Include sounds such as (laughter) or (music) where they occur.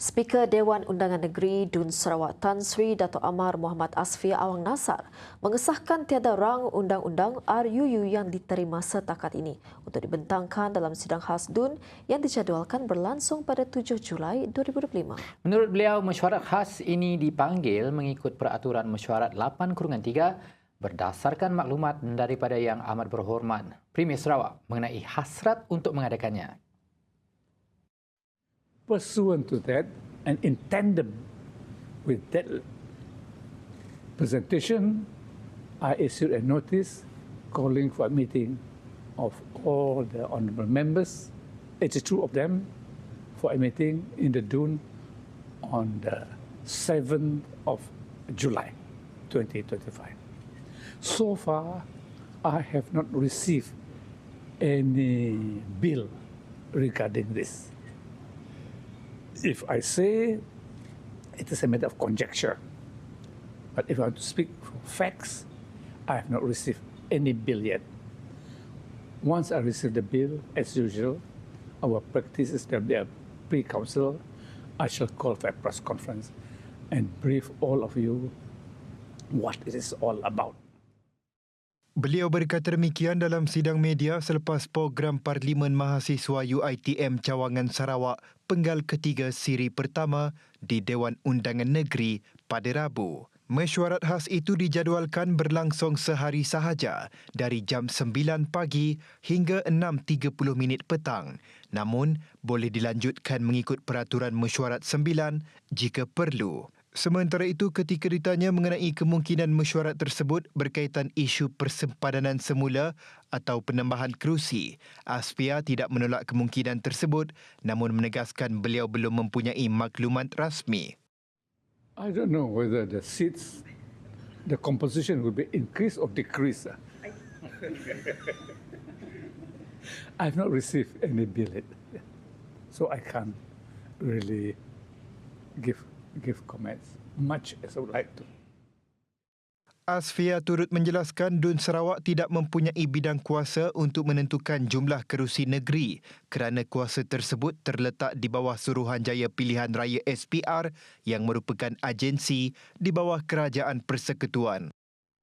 Speaker Dewan Undangan Negeri Dun Sarawak Tan Sri Dato' Amar Muhammad Asfi Awang Nasar mengesahkan tiada rang undang-undang RUU yang diterima setakat ini untuk dibentangkan dalam sidang khas Dun yang dijadualkan berlangsung pada 7 Julai 2025. Menurut beliau, mesyuarat khas ini dipanggil mengikut peraturan mesyuarat 8-3 berdasarkan maklumat daripada Yang Amat Berhormat Premier Sarawak mengenai hasrat untuk mengadakannya pursuant to that and in tandem with that presentation, I issued a notice calling for a meeting of all the honorable members, 82 of them, for a meeting in the Dune on the 7th of July 2025. So far, I have not received any bill regarding this if I say it is a matter of conjecture, but if I want to speak for facts, I have not received any bill yet. Once I receive the bill, as usual, our practice is that there pre-council, I shall call for a press conference and brief all of you what it is all about. Beliau berkata demikian dalam sidang media selepas program Parlimen Mahasiswa UITM Cawangan Sarawak penggal ketiga siri pertama di Dewan Undangan Negeri pada Rabu. Mesyuarat khas itu dijadualkan berlangsung sehari sahaja dari jam 9 pagi hingga 6.30 minit petang. Namun, boleh dilanjutkan mengikut peraturan mesyuarat 9 jika perlu. Sementara itu, ketika ditanya mengenai kemungkinan mesyuarat tersebut berkaitan isu persempadanan semula atau penambahan kerusi, Aspia tidak menolak kemungkinan tersebut namun menegaskan beliau belum mempunyai maklumat rasmi. I don't know whether the seats, the composition will be increase or decrease. (laughs) I've not received any billet, so I can't really give give comments much as I would like to. Asfia turut menjelaskan Dun Sarawak tidak mempunyai bidang kuasa untuk menentukan jumlah kerusi negeri kerana kuasa tersebut terletak di bawah Suruhanjaya Pilihan Raya SPR yang merupakan agensi di bawah Kerajaan Persekutuan.